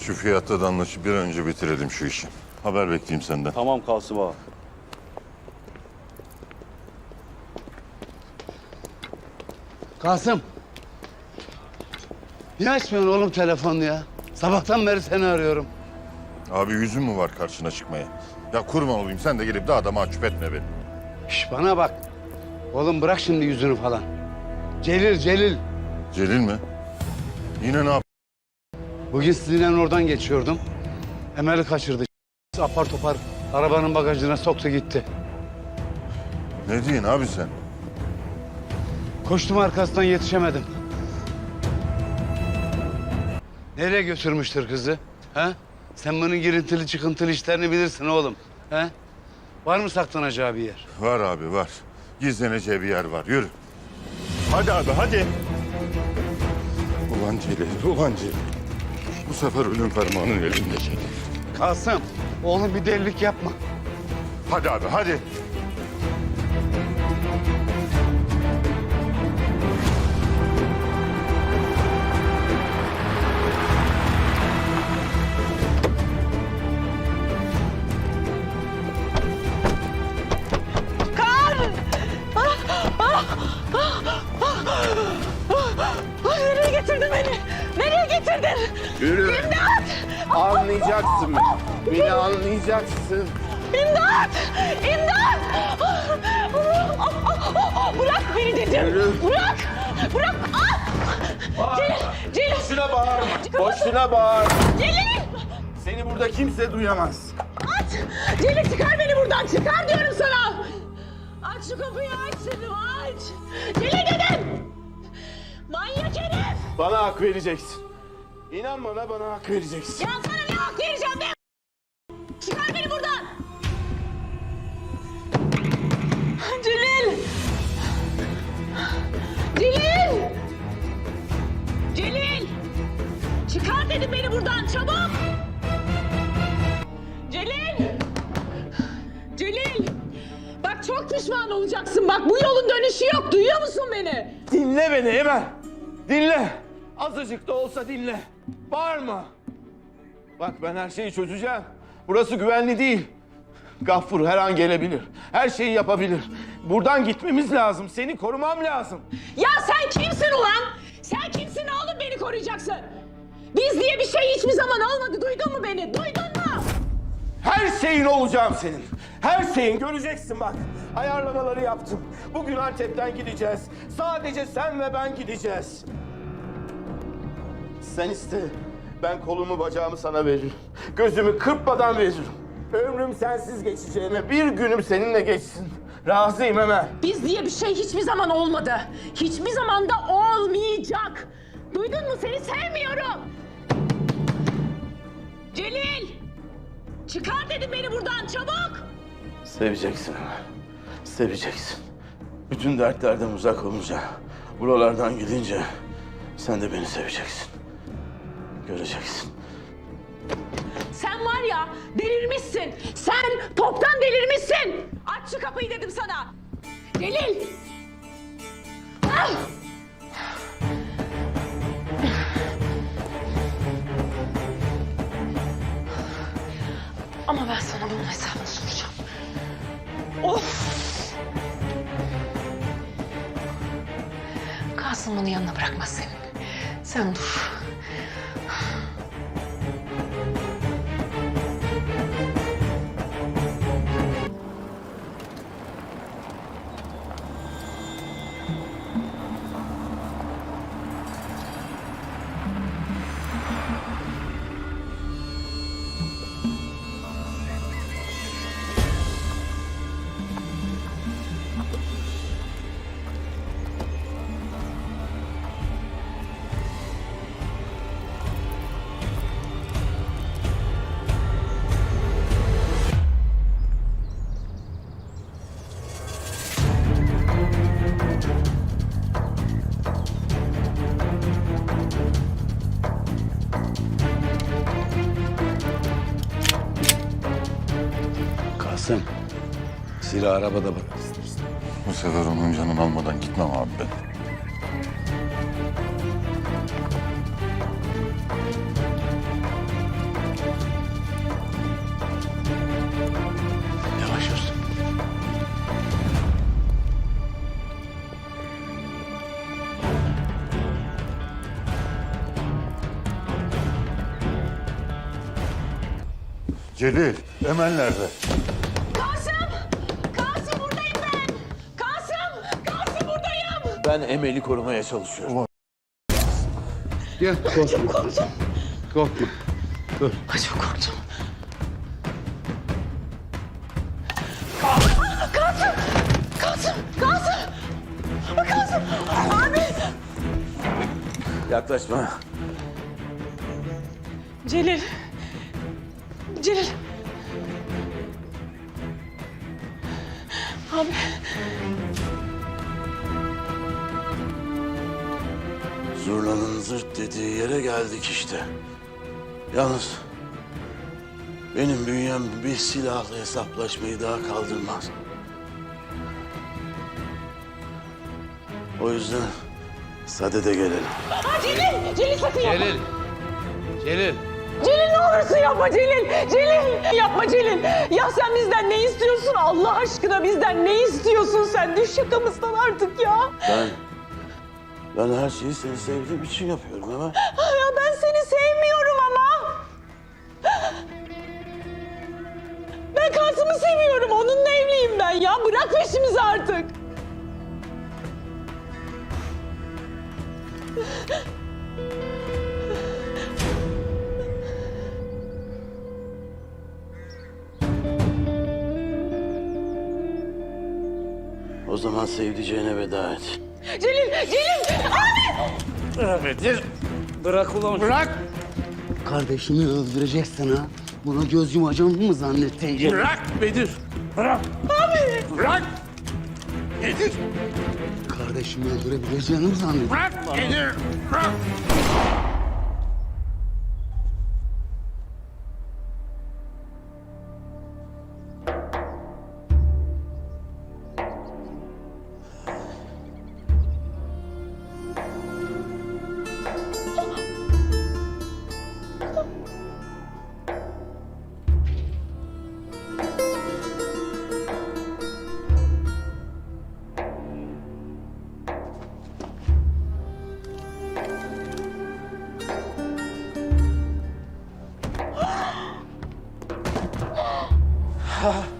Şu fiyatta da anlaşıp bir an önce bitirelim şu işi. Haber bekleyeyim senden. Tamam Kasım ağa. Kasım. Niye açmıyorsun oğlum telefonu ya? Sabahtan beri seni arıyorum. Abi yüzün mü var karşına çıkmaya? Ya kurban olayım sen de gelip daha da mahcup etme beni. Şş bana bak. Oğlum bırak şimdi yüzünü falan. Celil, Celil. Celil mi? Yine ne yap? Bugün sizinle oradan geçiyordum. Emel'i kaçırdı. Apar topar arabanın bagajına soktu gitti. Ne diyorsun abi sen? Koştum arkasından yetişemedim. Nereye götürmüştür kızı? Ha? Sen bunun girintili çıkıntılı işlerini bilirsin oğlum. Ha? Var mı saklanacağı bir yer? Var abi var. Gizleneceği bir yer var. Yürü. Hadi abi hadi. Ulan Celil, ulan Celil. Bu sefer ölüm fermanın elinde Celil. Kasım, oğlum bir delilik yapma. Hadi abi hadi. Yürü. İmdat! Anlayacaksın beni. Beni anlayacaksın. İmdat! İmdat! Bırak beni dedim. Yürü. Bırak! Bırak! Ah! Celil! Celil! Boşuna bağırma. Boşuna bağır. Celil! Seni burada kimse duyamaz. Aç! Celil çıkar beni buradan! Çıkar diyorum sana! Aç şu kapıyı aç dedim aç! Celil dedim! Manyak herif! Bana hak vereceksin. İnan bana bana hak vereceksin. Ya sana ne hak vereceğim be? Çıkar beni buradan! Celil! Celil! Celil! Çıkar dedim beni buradan çabuk! Celil! Celil! Bak çok pişman olacaksın bak bu yolun dönüşü yok duyuyor musun beni? Dinle beni Emel. Dinle. Azıcık da olsa dinle. Bağırma. Bak ben her şeyi çözeceğim. Burası güvenli değil. Gaffur her an gelebilir. Her şeyi yapabilir. Buradan gitmemiz lazım. Seni korumam lazım. Ya sen kimsin ulan? Sen kimsin oğlum beni koruyacaksın? Biz diye bir şey hiçbir zaman olmadı. Duydun mu beni? Duydun mu? Her şeyin olacağım senin. Her şeyin göreceksin bak. Ayarlamaları yaptım. Bugün Antep'ten gideceğiz. Sadece sen ve ben gideceğiz. Sen iste. Ben kolumu bacağımı sana veririm. Gözümü kırpmadan veririm. Ömrüm sensiz geçeceğime bir günüm seninle geçsin. Razıyım Emel. Biz diye bir şey hiçbir zaman olmadı. Hiçbir zaman da olmayacak. Duydun mu? Seni sevmiyorum. Celil! Çıkar dedim beni buradan çabuk. Seveceksin Emel. Seveceksin. Bütün dertlerden uzak olunca, buralardan gidince sen de beni seveceksin. Göreceksin. Sen var ya delirmişsin. Sen toptan delirmişsin. Aç şu kapıyı dedim sana. Celil! Ah! Ama ben sana bunun hesabını soracağım. Of! Kasım bunu yanına bırakmaz senin. Sen dur. Kasım. Sila arabada bak. Bu sefer onun canını almadan gitmem abi ben. Yavaş olsun. Celil, Emel nerede? Ben Emel'i korumaya çalışıyorum. Gel korkma. Korktum. Korkma. Ay çok korktum. Kasım! Kasım! Kasım! Kasım! Abi! Yaklaşma. Celil. Celil. Abi. Zurnanın zırt dediği yere geldik işte. Yalnız benim bünyem bir silahla hesaplaşmayı daha kaldırmaz. O yüzden sadede gelelim. Aa, Celil! Celil sakın yapma. Celil. Celil. Celil ne olursun yapma Celil. Celil yapma Celil. Ya sen bizden ne istiyorsun Allah aşkına bizden ne istiyorsun sen? Düş yakamızdan artık ya. Ben ben her şeyi seni sevdiğim için yapıyorum ama Ya ben seni sevmiyorum ama. Ben Kasım'ı seviyorum. Onunla evliyim ben ya. Bırak peşimizi artık. o zaman sevdiceğine veda et. Celil, Celil. Abi! Kardeşimi öldüreceksin ha. Buna göz yumacağım mı zannettin? Bırak Bedir. Bırak. Abi! Bırak. Bedir. Kardeşimi öldürebileceğini mi zannettin? Bırak. Bedir. Bırak. 哈哈。